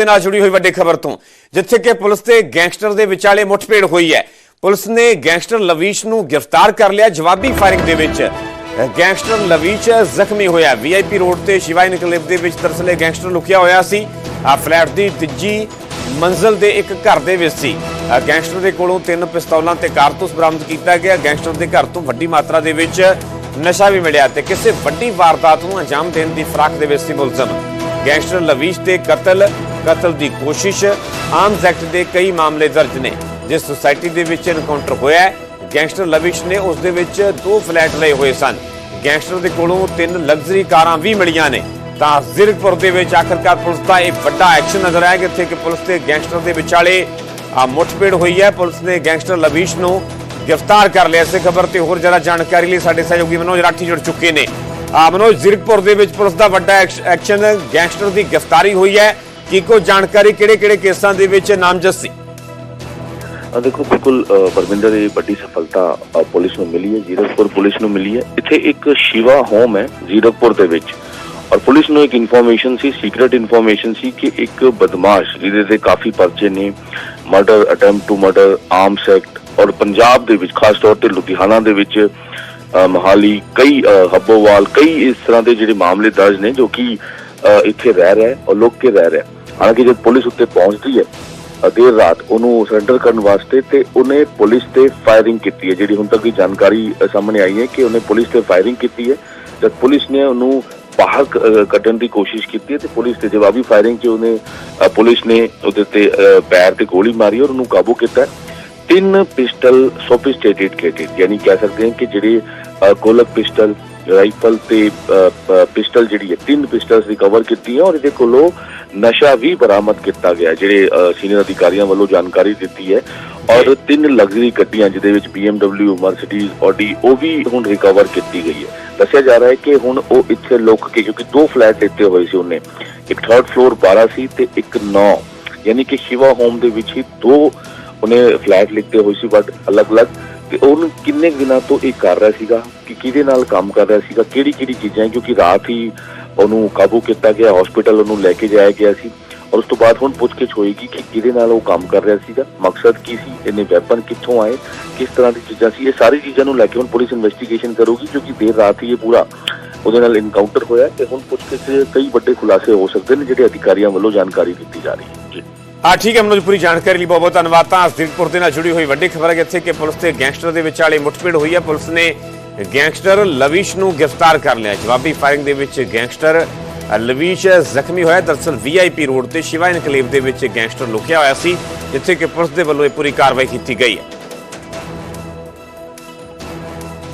ਦੇ ਨਾਲ ਜੁੜੀ ਹੋਈ ਵੱਡੀ ਖਬਰ ਤੋਂ। ਜਿੱਥੇ ਕਿ ਪੁਲਿਸ ਤੇ ਗੈਂਗਸਟਰ ਦੇ ਵਿਚਾਲੇ ਮੁੱਠਭੇੜ ਹੋਈ ਹੈ। ਪੁਲਿਸ ਨੇ ਗੈਂਗਸਟਰ ਲਵੀਸ਼ ਨੂੰ ਗ੍ਰਿਫਤਾਰ ਕਰ ਲਿਆ ਜਵਾਬੀ ਫਾਇਰਿੰਗ ਦੇ ਵਿੱਚ। ਗੈਂਗਸਟਰ ਲਵੀਸ਼ ਜ਼ਖਮੀ ਹੋਇਆ। ਵੀਆਈਪੀ ਰੋਡ ਤੇ ਸ਼ਿਵਾਈ ਨਿਕਲੇਵ ਦੇ ਵਿੱਚ ਦਰਅਸਲ ਗੈਂਗਸਟਰ ਲੁਕਿਆ ਹੋਇਆ ਸੀ। ਆ ਫਲੈਟ ਦੀ ਤੀਜੀ ਮੰਜ਼ਲ ਦੇ ਇੱਕ ਘਰ ਦੇ ਵਿੱਚ ਸੀ। ਗੈਂਗਸਟਰ ਦੇ ਕੋਲੋਂ ਤਿੰਨ ਪਿਸਤੌਲਾਂ ਤੇ ਕਾਰਤੂਸ ਬਰਾਮਦ ਕੀਤਾ ਗਿਆ। ਗੈਂਗਸਟਰ ਦੇ ਘਰ ਤੋਂ ਵੱਡੀ ਮਾਤਰਾ ਦੇ ਵਿੱਚ ਨਸ਼ਾ ਵੀ ਮਿਲਿਆ ਤੇ ਕਿਸੇ ਵੱਡੀ ਵਾਰਦਾਤ ਨੂੰ ਅੰਜਾਮ ਦੇਣ ਦੀ ਫਰਾਕ ਦੇ ਵਿੱਚ ਸੀ ਮੁਲਜ਼ਮ। ਗੈਂਗਸਟਰ ਲਵੀਸ਼ ਤੇ ਕਤਲ ਕਤਲ ਦੀ ਕੋਸ਼ਿਸ਼ ਆਰਮਸ ਐਕਟ ਦੇ ਕਈ ਮਾਮਲੇ ਦਰਜ ਨੇ, ਜਿਸ ਸੁਸਾਇਟੀ ਦੇ ਵਿੱਚ ਐਨਕਾਊਂਟਰ ਹੋਇਆ ਹੈ। ਗੈਂਗਸਟਰ ਲਵਿਸ਼ ਨੇ ਉਸ ਦੇ ਵਿੱਚ ਦੋ ਫਲੈਟ ਲਏ ਹੋਏ ਸਨ। ਗੈਂਗਸਟਰ ਦੇ ਕੋਲੋਂ ਤਿੰਨ ਲਗਜ਼ਰੀ ਕਾਰਾਂ ਵੀ ਮਿਲੀਆਂ ਨੇ। ਤਾਂ ਜ਼ਿਰਕਪੁਰ ਦੇ ਵਿੱਚ ਆਖਰਕਾਰ ਪੁਲਿਸ ਦਾ ਇਹ ਵੱਡਾ ਐਕਸ਼ਨ ਨਜ਼ਰ ਆਇਆ, ਜਿੱਥੇ ਕਿ ਪੁਲਿਸ ਤੇ ਗੈਂਗਸਟਰ ਦੇ ਵਿਚਾਲੇ ਆ ਮੁੱਠਭੇੜ ਹੋਈ ਹੈ। ਪੁਲਿਸ ਨੇ ਗੈਂਗਸਟਰ ਲਵਿਸ਼ ਨੂੰ ਗ੍ਰਿਫਤਾਰ ਕਰ ਲਿਆ, ਇਸੇ ਖਬਰ ਤੇ ਹੋਰ ਜ਼ਿਆਦਾ ਜਾਣਕਾਰੀ ਲਈ ਸਾਡੇ ਸਹਿਯੋਗੀ ਮਨੋਜ ਰਾਠੀ ਜੁੜ ਚੁੱਕੇ ਨੇ। ਮਨੋਜ ਜ਼ਿਰਕਪੁਰ ਦੇ ਵਿੱਚ ਪੁਲਿਸ ਦਾ ਵੱਡਾ ਐਕਸ਼ਨ ਗੈਂਗਸਟਰ ਦੀ ਗ੍ਰਿਫਤਾਰੀ ਹੋਈ ਹੈ। ਕੀ ਕੋ ਜਾਣਕਾਰੀ ਕਿਹੜੇ ਕਿਹੜੇ ਕੇਸਾਂ ਦੇ ਵਿੱਚ ਨਾਮਜ਼ਦ ਸੀ? ਦੇਖੋ, ਬਿਲਕੁਲ ਪਰਮਿੰਦਰ ਇਹ ਵੱਡੀ ਸਫਲਤਾ ਪੁਲਿਸ ਨੂੰ ਮਿਲੀ ਹੈ, ਜ਼ੀਰਕਪੁਰ ਪੁਲਿਸ ਨੂੰ ਮਿਲੀ ਹੈ। ਇੱਥੇ ਇੱਕ ਸ਼ਿਵਾ ਹੋਮ ਹੈ, ਜ਼ੀਰਕਪੁਰ ਦੇ ਵਿੱਚ। ਔਰ ਪੁਲਿਸ ਨੂੰ ਇੱਕ ਇਨਫੋਰਮੇਸ਼ਨ ਸੀ ਸੀਕ੍ਰੀਟ ਇਨਫੋਰਮੇਸ਼ਨ ਸੀ ਕਿ ਇੱਕ ਬਦਮਾਸ਼, ਜਿਹਦੇ ਤੇ ਕਾਫੀ ਪਰਚੇ ਨੇ murder attempt to murder arms act ਔਰ ਪੰਜਾਬ ਦੇ ਵਿੱਚ, ਖਾਸ ਤੌਰ ਤੇ ਲੁਧਿਆਣਾ ਦੇ ਵਿੱਚ ਮੋਹਾਲੀ, ਕਈ ਹੱਬੋਵਾਲ, ਕਈ ਇਸ ਤਰ੍ਹਾਂ ਦੇ ਜਿਹੜੇ ਮਾਮਲੇ ਦਰਜ ਨੇ ਜੋ ਕਿ ਇੱਥੇ ਰਹਿ ਰਿਹਾ ਔਰ ਲੁਕ ਕੇ ਰਹਿ ਰਿਹਾ ਹਾਲਾਂਕਿ ਜਦ ਪੁਲਿਸ ਉੱਤੇ ਪਹੁੰਚਦੀ ਹੈ ਦੇਰ ਰਾਤ ਉਹਨੂੰ ਸਰੈਂਡਰ ਕਰਨ ਵਾਸਤੇ ਤੇ ਉਹਨੇ ਪੁਲਿਸ ਤੇ ਫਾਇਰਿੰਗ ਕੀਤੀ ਹੈ, ਜਿਹੜੀ ਹੁਣ ਤੱਕ ਦੀ ਜਾਣਕਾਰੀ ਸਾਹਮਣੇ ਆਈ ਹੈ ਕਿ ਉਹਨੇ ਪੁਲਿਸ ਤੇ ਫਾਇਰਿੰਗ ਕੀਤੀ ਹੈ। ਜਦ ਪੁਲਿਸ ਨੇ ਉਹਨੂੰ ਬਾਹਰ ਕੱਢਣ ਦੀ ਕੋਸ਼ਿਸ਼ ਕੀਤੀ ਹੈ ਤੇ ਪੁਲਿਸ ਤੇ ਜਵਾਬੀ ਫਾਇਰਿੰਗ 'ਚ ਉਹਨੇ ਪੁਲਿਸ ਨੇ ਉਹਦੇ ਤੇ ਪੈਰ ਤੇ ਗੋਲੀ ਮਾਰੀ ਔਰ ਉਹਨੂੰ ਕਾਬੂ ਕੀਤਾ। ਤਿੰਨ ਪਿਸਟਲ ਸੋਫਿਸਟੀਕੇਟਡ ਕੇਟਡ ਯਾਨੀ ਕਹਿ ਸਕਦੇ ਹਾਂ ਕਿ ਜਿਹੜੇ ਅ, ਗੋਲਕ ਪਿਸਟਲ ਰਾਈਫਲ ਤੇ ਪਿਸਟਲ ਜਿਹੜੀ ਹੈ ਤਿੰਨ ਪਿਸਟਲਸ ਰਿਕਵਰ ਕੀਤੀਆਂ ਔਰ ਇਹਦੇ ਕੋਲੋਂ ਨਸ਼ਾ ਵੀ ਬਰਾਮਦ ਕੀਤਾ ਗਿਆ ਜਿਹੜੇ ਸੀਨੀਅਰ ਅਧਿਕਾਰੀਆਂ ਵੱਲੋਂ ਜਾਣਕਾਰੀ ਦਿੱਤੀ ਹੈ ਔਰ ਤਿੰਨ ਲਗਜ਼ਰੀ ਗੱਡੀਆਂ ਜਿਹਦੇ ਵਿੱਚ BMW ਮਰਸੀਡੀਜ਼ ਆਡੀ ਉਹ ਵੀ ਹੁਣ ਰਿਕਵਰ ਕੀਤੀ ਗਈ ਹੈ। ਦੱਸਿਆ ਜਾ ਰਿਹਾ ਹੈ ਕਿ ਹੁਣ ਉਹ ਇੱਥੇ ਲੁੱਕ ਕੇ ਕਿਉਂਕਿ ਦੋ ਫਲੈਟ ਲਿੱਤੇ ਹੋਏ ਸੀ ਉਹਨੇ ਇੱਕ ਥਰਡ ਫਲੋਰ 12 ਸੀ ਤੇ ਇੱਕ 9 ਯਾਨੀ ਕਿ ਸ਼ਿਵਾ ਹੋਮ ਦੇ ਵਿੱਚ ਹੀ ਦੋ ਉਹਨੇ ਫਲੈਟ ਲਿੱਤੇ ਹੋਏ ਸੀ ਬਟ ਅਲੱਗ-ਅਲੱਗ ਤੇ ਉਹਨੂੰ ਕਿੰਨੇ ਦਿਨਾਂ ਤੋਂ ਇਹ ਕਰ ਰਿਹਾ ਸੀਗਾ, ਕਿ ਕਿਹਦੇ ਨਾਲ ਕੰਮ ਕਰ ਰਿਹਾ ਸੀਗਾ, ਕਿਹੜੀ ਕਿਹੜੀ ਚੀਜ਼ਾਂ ਕਿਉਂਕਿ ਰਾਤ ਹੀ ਉਹਨੂੰ ਕਾਬੂ ਕੀਤਾ ਗਿਆ ਹਸਪੀਟਲ ਉਹਨੂੰ ਲੈ ਕੇ ਜਾਇਆ ਗਿਆ ਸੀ। ਔਰ ਉਸ ਤੋਂ ਬਾਅਦ ਹੁਣ ਪੁੱਛਗਿੱਛ ਹੋਏਗੀ ਕਿ ਕਿਹਦੇ ਨਾਲ ਉਹ ਕੰਮ ਕਰ ਰਿਹਾ ਸੀਗਾ, ਮਕਸਦ ਕੀ ਸੀ, ਇਹਨੇ ਵੈਪਨ ਕਿੱਥੋਂ ਆਏ, ਕਿਸ ਤਰ੍ਹਾਂ ਦੀ ਚੀਜ਼ਾਂ ਸੀ, ਇਹ ਸਾਰੀ ਚੀਜ਼ਾਂ ਨੂੰ ਲੈ ਕੇ ਹੁਣ ਪੁਲਿਸ ਇਨਵੈਸਟੀਗੇਸ਼ਨ ਕਰੂਗੀ, ਕਿਉਂਕਿ ਦੇਰ ਰਾਤ ਹੀ ਇਹ ਪੂਰਾ ਉਹਦੇ ਨਾਲ ਇਨਕਾਊਂਟਰ ਹੋਇਆ ਤੇ ਹੁਣ ਪੁੱਛਗਿੱਛ ਕਈ ਵੱਡੇ ਖੁਲਾਸੇ ਹੋ ਸਕਦੇ ਨੇ, ਜਿਹੜੇ ਅਧਿਕਾਰੀਆਂ ਵੱਲੋਂ ਜਾਣਕਾਰੀ ਦਿੱਤੀ ਜਾ ਰਹੀ ਹੈ। ਜੀ ਠੀਕ ਹੈ ਮਨੋਜ ਪੂਰੀ ਜਾਣਕਾਰੀ ਲਈ ਬਹੁਤ ਬਹੁਤ ਧੰਨਵਾਦ। ਤਾਂ ਜ਼ਿਰਕਪੁਰ ਦੇ ਨਾਲ ਜੁੜੀ ਹੋਈ ਵੱਡੀ ਖਬਰ ਹੈ ਕਿ ਕਿ ਪੁਲਿਸ ਤੇ ਗੈਂਗਸਟਰ ਦੇ ਵਿਚਾਲੇ ਮੁੱਠਭੇੜ ਹੋਈ ਹੈ। ਪੁਲਿਸ ਨੇ ਗੈਂਗਸਟਰ ਲਵਿਸ਼ ਨੂੰ ਗ੍ਰਿਫਤਾਰ ਕਰ ਲਿਆ ਜਵਾਬੀ ਫਾਇਰਿੰਗ ਦੇ ਵਿੱਚ ਗੈਂਗਸਟਰ ਅ, ਜ਼ਖਮੀ ਹੋਇਆ ਦਰਅਸਲ ਵੀਆਈਪੀ ਰੋਡ ਤੇ ਸ਼ਿਵਾ ਇਨਕਲੇਵ ਦੇ ਵਿੱਚ ਗੈਂਗਸਟਰ ਲੁਕਿਆ ਹੋਇਆ ਸੀ ਜਿੱਥੇ ਕਿ ਪੁਲਿਸ ਦੇ ਵੱਲੋਂ ਇਹ ਪੂਰੀ ਕਾਰਵਾਈ ਕੀਤੀ ਗਈ ਹੈ।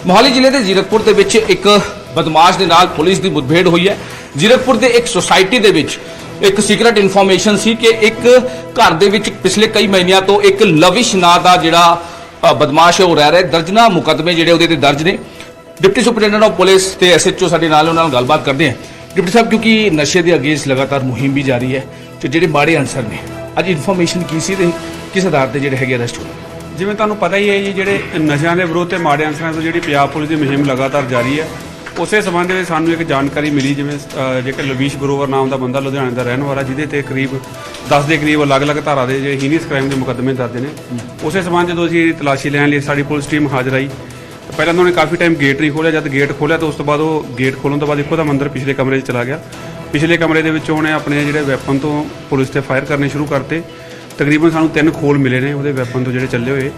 ਮੋਹਾਲੀ ਜ਼ਿਲ੍ਹੇ ਦੇ ਜ਼ੀਰਕਪੁਰ ਦੇ ਵਿੱਚ ਇੱਕ ਬਦਮਾਸ਼ ਦੇ ਨਾਲ ਪੁਲਿਸ ਦੀ ਮੁਠਭੇੜ ਹੋਈ ਹੈ। ਜ਼ੀਰਕਪੁਰ ਦੇ ਇੱਕ ਸੁਸਾਇਟੀ ਦੇ ਵਿੱਚ ਇੱਕ ਸੀਕ੍ਰੀਟ ਇਨਫੋਰਮੇਸ਼ਨ ਸੀ ਕਿ ਇੱਕ ਘਰ ਦੇ ਵਿੱਚ ਪਿਛਲੇ ਕਈ ਮਹੀਨਿਆਂ ਤੋਂ ਇੱਕ ਲਵਿਸ਼ ਨਾਂ ਦਾ ਜਿਹੜਾ ਬਦਮਾਸ਼ ਹੈ ਉਹ ਰਹਿ ਰਿਹਾ ਹੈ। ਦਰਜਨਾ ਮੁਕੱਦਮੇ ਜਿਹੜੇ ਉਹਦੇ ਤੇ ਦਰਜ ਨੇ। ਡਿਪਟੀ ਸੁਪਰਡੈਂਟੈਂਟ ਆਫ ਪੁਲਿਸ ਤੇ ਐਸਐਚਓ ਸਾਡੇ ਨਾਲ ਉਹਨਾਂ ਨਾਲ ਗੱਲਬਾਤ ਕਰਦੇ ਹਾਂ। ਡਿਪਟੀ ਸਾਹਿਬ, ਕਿਉਂਕਿ ਨਸ਼ੇ ਦੇ ਅਗੇਂਸਟ ਲਗਾਤਾਰ ਮੁਹਿੰਮ ਵੀ ਜਾਰੀ ਹੈ ਤੇ ਜਿਹੜੇ ਮਾੜੇ ਅਨਸਰ ਨੇ, ਅੱਜ ਇਨਫੋਰਮੇਸ਼ਨ ਕੀ ਸੀ ਤੇ ਕਿਸ ਆਧਾਰ ਤੇ ਜਿਹੜੇ ਹੈਗੇ ਅਰੈਸਟ ਹੋਏ? ਜਿਵੇਂ ਤੁਹਾਨੂੰ ਪਤਾ ਹੀ ਹੈ ਜੀ, ਜਿਹੜੇ ਨਸ਼ਿਆਂ ਦੇ ਵਿਰੋਧ ਤੇ ਮਾੜੇ ਅੰਸਰਾਂ ਤੋਂ ਜਿਹੜੀ ਪੰਜਾਬ ਪੁਲਿਸ ਦੀ ਮੁਹਿੰਮ ਲਗਾਤਾਰ ਜਾਰੀ ਹੈ ਉਸੇ ਸੰਬੰਧ ਵਿੱਚ ਸਾਨੂੰ ਇੱਕ ਜਾਣਕਾਰੀ ਮਿਲੀ ਜਿਵੇਂ ਅਹ, ਜੇਕਰ ਲਵੀਸ਼ ਗਰੋਵਰ ਨਾਮ ਦਾ ਬੰਦਾ ਲੁਧਿਆਣੇ ਦਾ ਰਹਿਣ ਵਾਲਾ ਜਿਹਦੇ ਤੇ ਕਰੀਬ 10 ਦੇ ਕਰੀਬ ਅਲੱਗ-ਅਲੱਗ ਧਾਰਾ ਦੇ ਜਿਹੜੇ ਹੀਨੀਅਸ ਕ੍ਰਾਈਮ ਦੇ ਮੁਕੱਦਮੇ ਦਰਜ ਨੇ। ਉਸੇ ਸੰਬੰਧ ਜਦੋਂ ਅਸੀਂ ਤਲਾਸ਼ੀ ਲੈਣ ਲਈ ਸਾਡੀ ਪੁਲਿਸ ਟੀਮ ਹਾਜ਼ਰ ਆਈ ਤਾਂ ਪਹਿਲਾਂ ਉਹਨਾਂ ਨੇ ਕਾਫੀ ਟਾਈਮ ਗੇਟ ਨਹੀਂ ਖੋਲ੍ਹਿਆ। ਜਦ ਗੇਟ ਖੋਲ੍ਹਿਆ ਤਾਂ ਉਸ ਤੋਂ ਬਾਅਦ ਉਹ ਗੇਟ ਖੋਲ੍ਹਣ ਤੋਂ ਬਾਅਦ ਇੱਕੋ ਦਮ ਅੰਦਰ ਪਿਛਲੇ ਕਮਰੇ 'ਚ ਚਲਾ ਗਿਆ। ਪਿਛਲੇ ਕਮਰੇ ਦੇ ਵਿੱਚ ਉਹਨੇ ਆਪਣੇ ਜਿਹੜੇ ਵੈਪਨ ਤੋਂ ਪੁਲਿਸ ਤੇ ਫਾਇਰ ਕਰਨੇ ਸ਼ੁਰੂ ਕਰਤੇ। ਤਕਰੀਬਨ ਸਾਨੂੰ ਤਿੰਨ ਖੋਲ ਮਿਲੇ ਨੇ ਉਹਦੇ ਵੈਪਨ ਤੋਂ ਜਿਹੜੇ ਚੱਲੇ ਹੋਏ।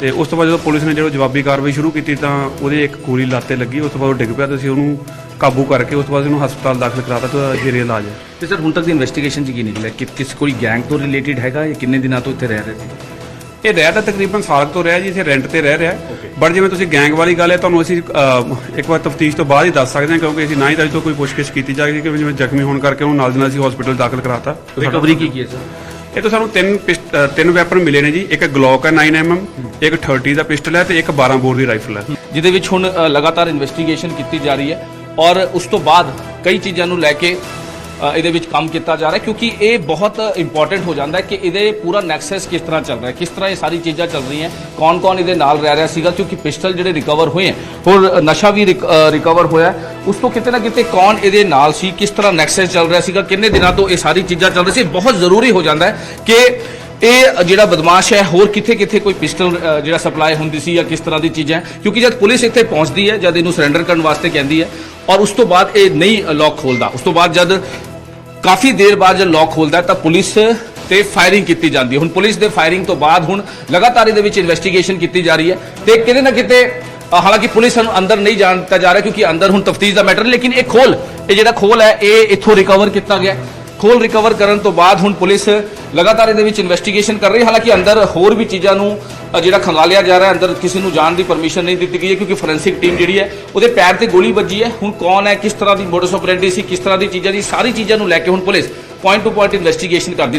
ਤੇ ਉਸ ਤੋਂ ਬਾਅਦ ਜਦੋਂ ਪੁਲਿਸ ਨੇ ਜਦੋਂ ਜਵਾਬੀ ਕਾਰਵਾਈ ਸ਼ੁਰੂ ਕੀਤੀ ਤਾਂ ਉਹਦੇ ਇੱਕ ਗੋਲੀ ਲਾਤੇ ਲੱਗੀ ਉਸ ਤੋਂ ਬਾਅਦ ਉਹ ਡਿੱਗ ਪਿਆ ਤੇ ਅਸੀਂ ਉਹਨੂੰ ਕਾਬੂ ਕਰਕੇ ਉਸ ਤੋਂ ਬਾਅਦ ਇਹਨੂੰ ਹਸਪਤਾਲ ਦਾਖਲ ਕਰਾਤਾ ਤੇ ਜੇਰੇ ਇਲਾਜ ਹੈ। ਤੇ ਸਰ ਹੁਣ ਤੱਕ ਦੀ ਇਨਵੈਸਟੀਗੇਸ਼ਨ 'ਚ ਕੀ ਨਿਕਲਿਆ? ਕਿ ਕਿਸ ਕੋਈ ਗੈਂਗ ਤੋਂ ਰਿਲੇਟਡ ਹੈਗਾ ਜਾਂ ਕਿੰਨੇ ਦਿਨਾਂ ਤੋਂ ਇੱਥੇ ਰਹਿ ਰਹੇ ਸੀ? ਇਹ ਰਹਿ ਤਾਂ ਤਕਰੀਬਨ ਸਾਲ ਤੋਂ ਰਿਹਾ ਜੀ ਇੱਥੇ ਰੈਂਟ ਤੇ ਰਹਿ ਰਿਹਾ। ਬਟ ਜਿਵੇਂ ਤੁਸੀਂ ਗੈਂਗ ਵਾਲੀ ਗੱਲ ਹੈ ਤੁਹਾਨੂੰ ਅਸੀਂ ਅਹ, ਇੱਕ ਵਾਰ ਤਫਤੀਸ਼ ਤੋਂ ਬਾਅਦ ਹੀ ਦੱਸ ਸਕਦੇ ਹਾਂ ਕਿਉਂਕਿ ਅਸੀਂ ਨਾ ਹੀ ਤਾਂ ਅਜੇ ਤੋਂ ਕੋਈ ਪੁੱਛਗਿੱਛ ਕੀਤੀ ਜਾਏਗੀ ਕਿ ਜਿਵੇਂ ਜ਼ਖਮੀ ਹੋਣ ਕਰਕੇ ਉਹਨੂੰ ਨਾਲ ਦੀ ਨਾਲ ਅਸੀਂ ਹਸਪੀਟਲ ਦਾਖਲ ਕਰਾਤਾ। ਰਿਕਵਰੀ ਕੀ ਕੀ ਹੈ ਸਰ ਇਹ ਤੋਂ ਸਾਨੂੰ ਤਿੰਨ ਪਿਸਟ- ਅਹ, ਤਿੰਨ ਵੈਪਨ ਮਿਲੇ ਨੇ ਜੀ। ਇੱਕ ਗਲੋਕ ਹੈ 9mm ਇੱਕ 30 ਦਾ ਪਿਸਟਲ ਹੈ ਤੇ ਇੱਕ 12 ਬੋਰ ਦੀ ਰਾਈਫਲ ਹੈ। ਜਿਹਦੇ ਵਿੱਚ ਹੁਣ ਅ, ਲਗਾਤਾਰ ਇਨਵੈਸਟੀਗੇਸ਼ਨ ਕੀਤੀ ਜਾ ਰਹੀ ਹੈ ਔਰ ਉਸ ਤੋਂ ਬਾਅਦ ਕਈ ਚੀਜ਼ਾਂ ਨੂੰ ਲੈ ਕੇ ਇਹਦੇ ਵਿੱਚ ਕੰਮ ਕੀਤਾ ਜਾ ਰਿਹਾ ਕਿਉਂਕਿ ਇਹ ਬਹੁਤ ਇੰਪੋਰਟੈਂਟ ਹੋ ਜਾਂਦਾ ਹੈ ਕਿ ਇਹਦੇ ਪੂਰਾ ਨੈਕਸਸ ਕਿਸ ਤਰ੍ਹਾਂ ਚੱਲ ਰਿਹਾ ਹੈ, ਕਿਸ ਤਰ੍ਹਾਂ ਇਹ ਸਾਰੀ ਚੀਜ਼ਾਂ ਚੱਲ ਰਹੀਆਂ ਕੌਣ-ਕੌਣ ਇਹਦੇ ਨਾਲ ਰਹਿ ਰਿਹਾ ਸੀਗਾ ਕਿਉਂਕਿ ਪਿਸਟਲ ਜਿਹੜੇ ਰਿਕਵਰ ਹੋਏ ਹੈ, ਹੋਰ ਨਸ਼ਾ ਵੀ ਰਿਕਵਰ ਹੋਇਆ ਉਸ ਤੋਂ ਕਿਤੇ ਨਾ ਕਿਤੇ ਕੌਣ ਇਹਦੇ ਨਾਲ ਸੀ, ਕਿਸ ਤਰ੍ਹਾਂ ਨੈਕਸਸ ਚੱਲ ਰਿਹਾ ਸੀਗਾ, ਕਿੰਨੇ ਦਿਨਾਂ ਤੋਂ ਇਹ ਸਾਰੀ ਚੀਜ਼ਾਂ ਚੱਲ ਰਹੀ ਸੀ ਬਹੁਤ ਜ਼ਰੂਰੀ ਹੋ ਜਾਂਦਾ ਹੈ ਕਿ ਇਹ ਜਿਹੜਾ ਬਦਮਾਸ਼ ਹੈ, ਹੋਰ ਕਿੱਥੇ ਕਿੱਥੇ ਕੋਈ ਪਿਸਟਲ ਜਿਹੜਾ ਸਪਲਾਈ ਹੁੰਦੀ ਸੀ ਜਾਂ ਕਿਸ ਤਰ੍ਹਾਂ ਦੀ ਚੀਜ਼ਾਂ ਕਿਉਂਕਿ ਜਦ ਪੁਲਿਸ ਇੱਥੇ ਪਹੁੰਚਦੀ ਹੈ, ਜਦ ਇਹਨੂੰ ਸਰੈਂਡਰ ਕਰਨ ਵਾਸਤੇ ਕਹਿੰਦੀ ਹੈ ਔਰ ਉਸ ਤੋਂ ਬਾਅਦ ਇਹ ਨਹੀਂ ਲੌਕ ਖੋਲਦਾ, ਉਸ ਤੋਂ ਬਾਅਦ ਜਦ ਕਾਫੀ ਦੇਰ ਬਾਅਦ ਜਦ ਲੋਕ ਖੋਲਦਾ ਤਾਂ ਪੁਲਿਸ ਤੇ ਫਾਇਰਿੰਗ ਕੀਤੀ ਜਾਂਦੀ ਹੈ। ਹੁਣ ਪੁਲਿਸ ਦੇ ਫਾਇਰਿੰਗ ਤੋਂ ਬਾਅਦ ਹੁਣ ਲਗਾਤਾਰ ਇਹਦੇ ਵਿੱਚ ਇਨਵੈਸਟੀਗੇਸ਼ਨ ਕੀਤੀ ਜਾ ਰਹੀ ਹੈ ਤੇ ਕਿਤੇ ਨਾ ਕਿਤੇ ਹਾਲਾਂਕਿ ਪੁਲਿਸ ਨੂੰ ਅੰਦਰ ਨਹੀਂ ਜਾਣ ਦਿੱਤਾ ਜਾ ਰਿਹਾ ਕਿਉਂਕਿ ਅੰਦਰ ਹੁਣ ਤਫਤੀਸ਼ ਦਾ ਮੈਟਰ ਲੇਕਿਨ ਇਹ ਖੋਲ, ਇਹ ਜਿਹੜਾ ਖੋਲ ਹੈ, ਇਹ ਇੱਥੋਂ ਰਿਕਵਰ ਕੀਤਾ ਗਿਆ ਖੋਲ ਰਿਕਵਰ ਕਰਨ ਤੋਂ ਬਾਅਦ ਹੁਣ ਪੁਲਿਸ ਲਗਾਤਾਰ ਇਹਦੇ ਵਿੱਚ ਇਨਵੈਸਟੀਗੇਸ਼ਨ ਕਰ ਰਹੀ ਹੈ। ਹਾਲਾਂਕਿ ਅੰਦਰ ਹੋਰ ਵੀ ਚੀਜ਼ਾਂ ਨੂੰ ਜਿਹੜਾ ਖੰਗਾਲਿਆ ਜਾ ਰਿਹਾ ਅੰਦਰ ਕਿਸੇ ਨੂੰ ਜਾਣ ਦੀ ਪਰਮਿਸ਼ਨ ਨਹੀਂ ਦਿੱਤੀ ਗਈ ਹੈ ਕਿਉਂਕਿ ਫੋਰੈਂਸਿਕ ਟੀਮ ਜਿਹੜੀ ਹੈ, ਉਹਦੇ ਪੈਰ ਤੇ ਗੋਲੀ ਵੱਜੀ ਹੈ। ਹੁਣ ਕੌਣ ਹੈ, ਕਿਸ ਤਰ੍ਹਾਂ ਦੀ ਮੋਡਸ ਆਪਰੈਂਡੀ ਸੀ, ਕਿਸ ਤਰ੍ਹਾਂ ਦੀ ਚੀਜ਼ਾਂ ਦੀ, ਸਾਰੀ ਚੀਜ਼ਾਂ ਨੂੰ ਲੈ ਕੇ ਹੁਣ police point to point investigation ਕਰਦੀ ਨਜ਼ਰ